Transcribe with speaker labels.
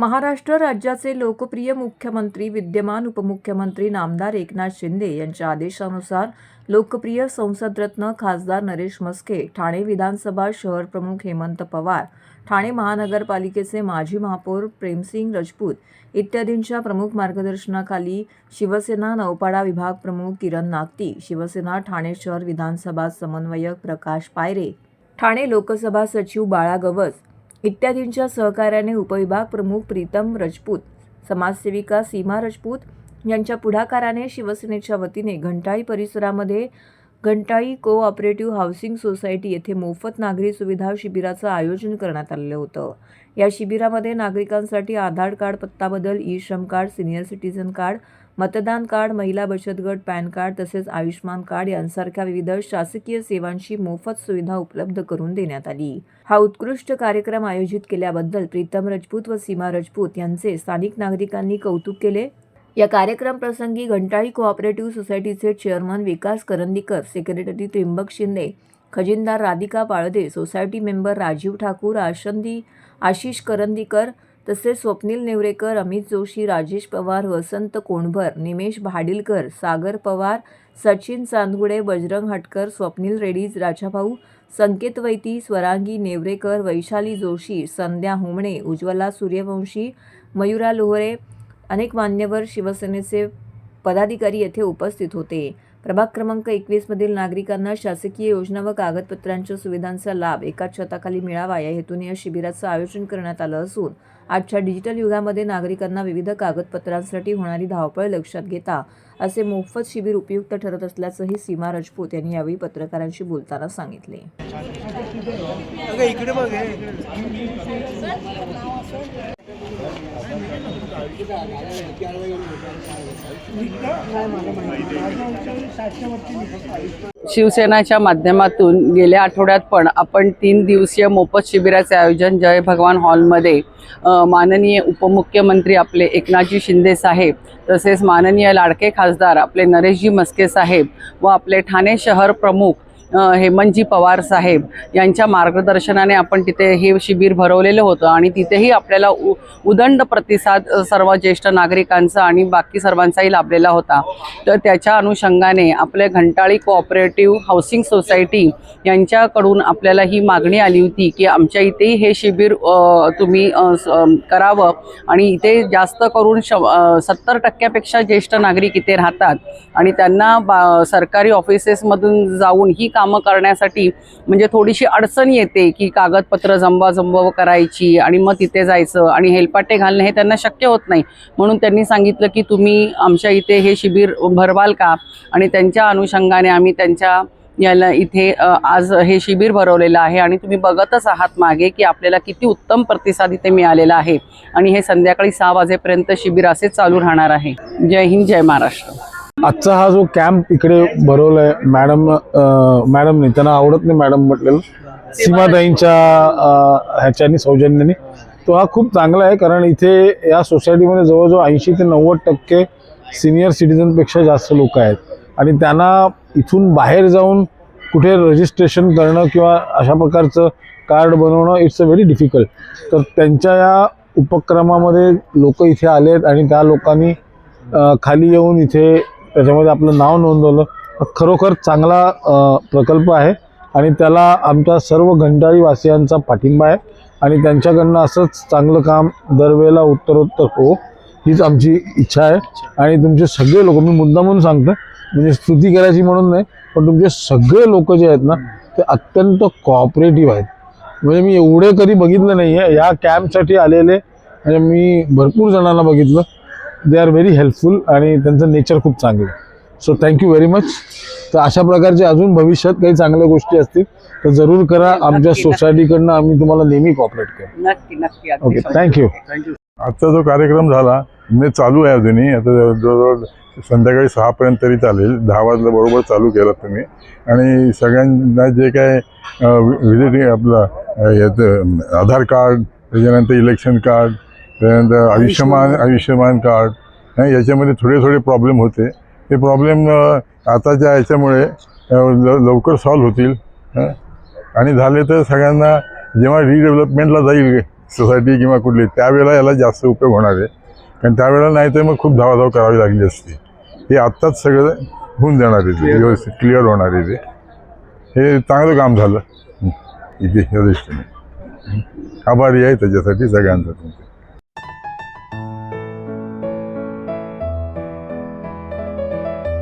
Speaker 1: महाराष्ट्र राज्याचे लोकप्रिय मुख्यमंत्री विद्यमान उपमुख्यमंत्री नामदार एकनाथ शिंदे यांच्या आदेशानुसार लोकप्रिय संसदरत्न खासदार नरेश मस्के ठाणे विधानसभा शहर प्रमुख हेमंत पवार ठाणे महानगरपालिकेचे माजी महापौर प्रेमसिंग राजपूत इत्यादींच्या प्रमुख मार्गदर्शनाखाली शिवसेना नौपाडा विभाग प्रमुख किरण नागती शिवसेना ठाणे शहर विधानसभा समन्वयक प्रकाश पायरे ठाणे लोकसभा सचिव बाळा गवस इत्यादींच्या सहकार्याने उपविभाग प्रमुख प्रीतम रजपूत समाजसेविका सीमा रजपूत यांच्या पुढाकाराने शिवसेनेच्या वतीने घंटाळी परिसरामध्ये घंटाळी को ऑपरेटिव्ह हाऊसिंग सोसायटी येथे मोफत नागरी सुविधा शिबिराचं आयोजन करण्यात आलेलं होतं. या शिबिरामध्ये नागरिकांसाठी आधार कार्ड पत्ता बदल e Shram card senior citizen card मतदान कार्ड महिला बचत गट पॅन कार्ड तसेच आयुष्मान कार्ड यांसारख्या विविध शासकीय सेवांची मोफत सुविधा उपलब्ध करून देण्यात आली. हा उत्कृष्ट कार्यक्रम आयोजित केल्याबद्दल प्रीतम राजपूत व सीमा राजपूत यांचे स्थानिक नागरिकांनी कौतुक केले. या कार्यक्रम प्रसंगी घंटाळी कोऑपरेटिव्ह सोसायटीचे चेअरमन विकास करंदीकर सेक्रेटरी त्रिंबक शिंदे खजिनदार राधिका पाळदे सोसायटी मेंबर राजीव ठाकूर आशंदी आशिष करंदीकर तसेच स्वप्नील नेवरेकर अमित जोशी राजेश पवार वसंत कोंडभर निमेश भाडिलकर सागर पवार सचिन चांदगुडे बजरंग हटकर स्वप्नील रेडीज राजाभाऊ संकेत वैती स्वरांगी नेवरेकर वैशाली जोशी संध्या हुमणे उज्ज्वला सूर्यवंशी मयुरा लोहरे अनेक मान्यवर शिवसेनेचे पदाधिकारी येथे उपस्थित होते. प्रभाग क्रमांक एकवीसमधील नागरिकांना शासकीय योजना व कागदपत्रांच्या सुविधांचा लाभ एकाच छताखाली मिळावा या हेतूने या शिबिराचं आयोजन करण्यात आलं असून आजच्या डिजिटल युगामध्ये नागरिकांना विविध कागदपत्रांसाठी होणारी धावपळ लक्षात घेता असे मोफत शिबिर उपयुक्त ठरत असल्याचंही सीमा राजपूत यांनी यावेळी पत्रकारांशी बोलताना सांगितले
Speaker 2: अगं इकडे बघ.
Speaker 3: शिवसेनाच्या माध्यमातून गेल्या आठवड्यात पण आपण तीन दिवसीय मोफत शिबिराचे आयोजन जय भगवान हॉलमध्ये माननीय उपमुख्यमंत्री आपले एकनाथजी शिंदे साहेब तसेच माननीय लाडके खासदार आपले नरेशजी मस्के साहेब व आपले ठाणे शहर प्रमुख हेमंतजी पवार साहेब यांच्या मार्गदर्शनाने आपण तिथे हे शिबिर भरवलेलं होतं आणि तिथेही आपल्याला उ उदंड प्रतिसाद सर्व ज्येष्ठ नागरिकांचा आणि बाकी सर्वांचाही लाभलेला होता. तर त्याच्या अनुषंगाने आपल्या घंटाळी कोऑपरेटिव्ह हाऊसिंग सोसायटी यांच्याकडून आपल्याला ही मागणी आली होती की आमच्या इथेही हे शिबिर तुम्ही स- करावं आणि इथे जास्त करून श सत्तर टक्क्यापेक्षा ज्येष्ठ नागरिक इथे राहतात आणि त्यांना बा सरकारी ऑफिसेसमधून जाऊन ही कामं करण्यासाठी म्हणजे थोडीशी अडचण येते की कागदपत्र जमवा करायची आणि मग तिथे जायचं आणि हेलपाटे घालणं हे त्यांना शक्य होत नाही. म्हणून त्यांनी सांगितलं की तुम्ही आमच्या इथे हे शिबिर भरवाल का? आणि त्यांच्या अनुषंगाने आम्ही त्यांच्या याला इथे आज हे शिबिर भरवलेलं आहे आणि तुम्ही बघतच आहात मागे की आपल्याला किती उत्तम प्रतिसाद इथे मिळालेला आहे. आणि हे संध्याकाळी सहा वाजेपर्यंत शिबिर असेच चालू राहणार आहे. जय हिंद जय महाराष्ट्र.
Speaker 4: आजचा हा जो कॅम्प इकडे भरवलाय मॅडम मॅडम नाही त्यांना आवडत नाही मॅडम म्हटलेलं. सीमाताईंच्या ह्याच्यानी सौजन्याने. तो हा खूप चांगला आहे कारण इथे या सोसायटीमध्ये जवळजवळ ऐंशी ते नव्वद टक्के सिनियर सिटीजनपेक्षा जास्त लोक आहेत. आणि त्यांना इथून बाहेर जाऊन कुठे रजिस्ट्रेशन करणं किंवा अशा प्रकारचं कार्ड बनवणं इट्स अ व्हेरी डिफिकल्ट तर त्यांच्या या उपक्रमामध्ये लोक इथे आले आहेत आणि त्या लोकांनी खाली येऊन इथे त्याच्यामध्ये आपलं नाव नोंदवलं. खरोखर चांगला प्रकल्प आहे आणि त्याला आमच्या सर्व घंटाळीवासियांचा पाठिंबा आहे आणि त्यांच्याकडनं असंच चांगलं काम दरवेळेला उत्तरोत्तर हो हीच आमची इच्छा आहे. आणि तुमचे सगळे लोक मी मुद्दामून सांगतो म्हणजे स्तुती करायची म्हणून नाही पण तुमचे सगळे लोक जे आहेत ना ते अत्यंत कॉपरेटिव्ह आहेत. म्हणजे मी एवढे कधी बघितलं नाही आहे या कॅम्पसाठी आलेले म्हणजे मी भरपूर जणांना बघितलं. दे आर व्हेरी हेल्पफुल आणि त्यांचं नेचर खूप चांगलं आहे. सो थँक्यू व्हेरी मच तर अशा प्रकारचे अजून भविष्यात काही चांगल्या गोष्टी असतील तर जरूर करा. आमच्या सोसायटीकडनं आम्ही तुम्हाला नेहमी कॉपरेट करू.
Speaker 3: नक्की नक्की.
Speaker 4: ओके थँक्यू
Speaker 5: आजचा जो कार्यक्रम झाला म्हणजे चालू आहे अजूनही. आता जवळजवळ संध्याकाळी सहापर्यंत तरी चालेल. दहा वाजला बरोबर चालू केलं तुम्ही. आणि सगळ्यांना जे काय व्हिजिटिंग आपलं याचं आधार कार्ड त्याच्यानंतर इलेक्शन कार्ड त्याच्यानंतर आयुष्यमान आयुष्यमान कार्ड. हं, याच्यामध्ये थोडे थोडे प्रॉब्लेम होते. ते प्रॉब्लेम आताच्या याच्यामुळे लवकर सॉल्व्ह होतील. आणि झाले तर सगळ्यांना जेव्हा रिडेव्हलपमेंटला जाईल सोसायटी किंवा कुठली त्यावेळेला याला जास्त उपयोग होणार आहे. कारण त्यावेळेला नाही तर मग खूप धावाधाव करावी लागली असती. हे आत्ताच सगळं होऊन जाणार आहे ते, व्यवस्थित क्लिअर होणार आहे ते. हे चांगलं काम झालं. इथे या दृष्टीने. आभारी आहे त्याच्यासाठी सगळ्यांचा तुमचे.